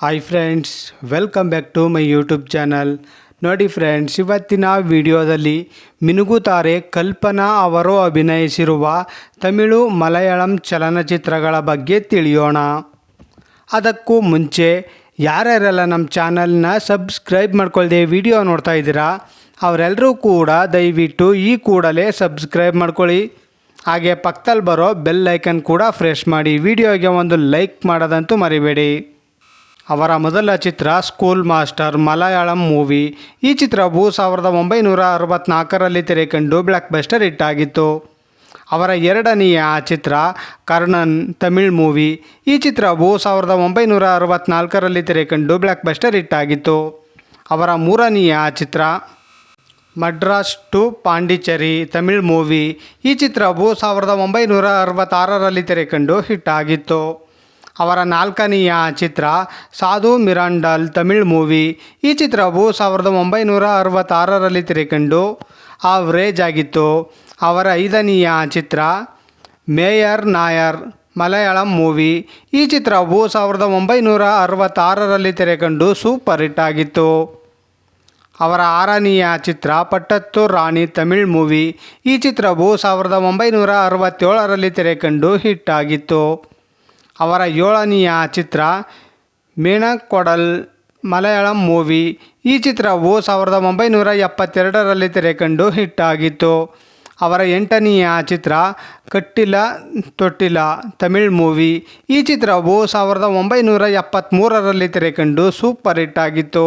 Hi friends welcome back to my YouTube channel ನೋಡಿ friends ಇವತ್ತಿನ ವಿಡಿಯೋದಲ್ಲಿ ಮಿನುಗುತಾರೆ ಕಲ್ಪನಾ ಅವರು ಅಭಿನಯಿಸಿರುವ ತಮಿಳು ಮಲಯಾಳಂ ಚಲನಚಿತ್ರಗಳ ಬಗ್ಗೆ ತಿಳಿಯೋಣ. ಅದಕ್ಕೂ ಮುಂಚೆ, ಯಾರ್ಯಾರೆಲ್ಲ ನಮ್ಮ ಚಾನಲ್ನ ಸಬ್ಸ್ಕ್ರೈಬ್ ಮಾಡ್ಕೊಳ್ದೆ ವಿಡಿಯೋ ನೋಡ್ತಾ ಇದ್ದೀರಾ ಅವರೆಲ್ಲರೂ ಕೂಡ ದಯವಿಟ್ಟು ಈ ಕೂಡಲೇ ಸಬ್ಸ್ಕ್ರೈಬ್ ಮಾಡ್ಕೊಳ್ಳಿ. ಹಾಗೆ ಪಕ್ಕದಲ್ಲಿ ಬರೋ ಬೆಲ್ ಐಕನ್ ಕೂಡ ಫ್ರೆಶ್ ಮಾಡಿ, ವಿಡಿಯೋಗೆ ಒಂದು ಲೈಕ್ ಮಾಡೋದಂತೂ ಮರಿಬೇಡಿ. ಅವರ ಮೊದಲ ಚಿತ್ರ ಸ್ಕೂಲ್ ಮಾಸ್ಟರ್ ಮಲಯಾಳಂ ಮೂವಿ. ಈ ಚಿತ್ರವು ಸಾವಿರದ ಒಂಬೈನೂರ ಅರವತ್ನಾಲ್ಕರಲ್ಲಿ ತೆರೆಕಂಡು ಬ್ಲ್ಯಾಕ್ ಬಸ್ಟರ್ ಅವರ ಎರಡನೆಯ ಚಿತ್ರ ಕರ್ಣನ್ ತಮಿಳ್ ಮೂವಿ. ಈ ಚಿತ್ರವು ಸಾವಿರದ ಒಂಬೈನೂರ ಅರವತ್ನಾಲ್ಕರಲ್ಲಿ ತೆರೆಕಂಡು ಬ್ಲ್ಯಾಕ್ ಬಸ್ಟರ್ ಹಿಟ್ ಆಗಿತ್ತು. ಅವರ ಮೂರನೆಯ ಚಿತ್ರ ಮಡ್ರಾಸ್ ಟು ಪಾಂಡಿಚೇರಿ ತಮಿಳ್ ಮೂವಿ. ಈ ಚಿತ್ರವು ಸಾವಿರದ ಒಂಬೈನೂರ ಅರವತ್ತಾರರಲ್ಲಿ ತೆರೆಕಂಡು ಹಿಟ್ ಆಗಿತ್ತು. ಅವರ ನಾಲ್ಕನೆಯ ಚಿತ್ರ ಸಾಧು ಮಿರಾಂಡಲ್ ತಮಿಳ್ ಮೂವಿ. ಈ ಚಿತ್ರವು ಸಾವಿರದ ಒಂಬೈನೂರ ಅರವತ್ತಾರರಲ್ಲಿ ತೆರೆಕಂಡು ಆವ್ರೇಜ್ ಆಗಿತ್ತು. ಅವರ ಐದನೆಯ ಚಿತ್ರ ಮೇಯರ್ ನಾಯರ್ ಮಲಯಾಳಂ ಮೂವಿ. ಈ ಚಿತ್ರವು ಸಾವಿರದ ಒಂಬೈನೂರ ಅರವತ್ತಾರರಲ್ಲಿ ತೆರೆಕಂಡು ಸೂಪರ್ ಹಿಟ್ ಆಗಿತ್ತು. ಅವರ ಆರನೆಯ ಚಿತ್ರ ಪಟ್ಟತ್ತು ರಾಣಿ ತಮಿಳ್ ಮೂವಿ. ಈ ಚಿತ್ರವು ಸಾವಿರದ ಒಂಬೈನೂರ ಅರವತ್ತೇಳರಲ್ಲಿ ತೆರೆಕಂಡು ಹಿಟ್ ಆಗಿತ್ತು. ಅವರ ಏಳನೆಯ ಚಿತ್ರ ಮೇಣಕೊಡಲ್ ಮಲಯಾಳಂ ಮೂವಿ. ಈ ಚಿತ್ರವು ಸಾವಿರದ ಒಂಬೈನೂರ ಎಪ್ಪತ್ತೆರಡರಲ್ಲಿ ತೆರೆಕಂಡು ಹಿಟ್ ಆಗಿತ್ತು. ಅವರ ಎಂಟನೆಯ ಚಿತ್ರ ಕಟ್ಟಿಲ ತೊಟ್ಟಿಲ ತಮಿಳ್ ಮೂವಿ. ಈ ಚಿತ್ರವು ಸಾವಿರದ ಒಂಬೈನೂರ ಎಪ್ಪತ್ತ್ಮೂರರಲ್ಲಿ ತೆರೆಕಂಡು ಸೂಪರ್ ಹಿಟ್ ಆಗಿತ್ತು.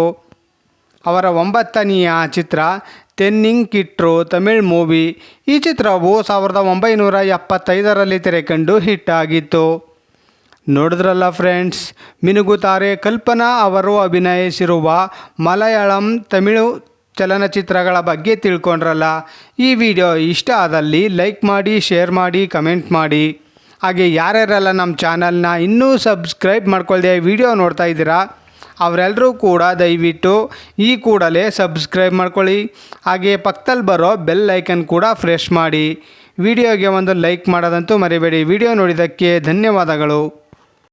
ಅವರ ಒಂಬತ್ತನೆಯ ಚಿತ್ರ ತೆನ್ನಿಂಗ್ ಕಿಟ್ರು ತಮಿಳ್ ಮೂವಿ. ಈ ಚಿತ್ರವು ಸಾವಿರದ ಒಂಬೈನೂರ ಎಪ್ಪತ್ತೈದರಲ್ಲಿ ತೆರೆಕಂಡು ಹಿಟ್ ಆಗಿತ್ತು. ನೋಡಿದ್ರಲ್ಲ ಫ್ರೆಂಡ್ಸ್ ಮಿನುಗುತಾರೆ ಕಲ್ಪನಾ ಅವರು ಅಭಿನಯಿಸಿರುವ ಮಲಯಾಳಂ ತಮಿಳು ಚಲನಚಿತ್ರಗಳ ಬಗ್ಗೆ ತಿಳ್ಕೊಂಡ್ರಲ್ಲ. ಈ ವಿಡಿಯೋ ಇಷ್ಟ ಆದಲ್ಲಿ ಲೈಕ್ ಮಾಡಿ ಶೇರ್ ಮಾಡಿ ಕಮೆಂಟ್ ಮಾಡಿ. ಹಾಗೆ ಯಾರ್ಯಾರೆಲ್ಲ ನಮ್ಮ ಚಾನಲ್ನ ಇನ್ನೂ ಸಬ್ಸ್ಕ್ರೈಬ್ ಮಾಡ್ಕೊಳ್ದೆ ವಿಡಿಯೋ ನೋಡ್ತಾ ಇದ್ದೀರಾ ಅವರೆಲ್ಲರೂ ಕೂಡ ದಯವಿಟ್ಟು ಈ ಕೂಡಲೇ ಸಬ್ಸ್ಕ್ರೈಬ್ ಮಾಡ್ಕೊಳ್ಳಿ. ಹಾಗೆ ಪಕ್ಕದಲ್ಲಿ ಬರೋ ಬೆಲ್ ಐಕನ್ ಕೂಡ ಫ್ರೆಶ್ ಮಾಡಿ. ವಿಡಿಯೋಗೆ ಒಂದು ಲೈಕ್ ಮಾಡೋದಂತೂ ಮರಿಬೇಡಿ. ವಿಡಿಯೋ ನೋಡಿದ್ದಕ್ಕೆ ಧನ್ಯವಾದಗಳು.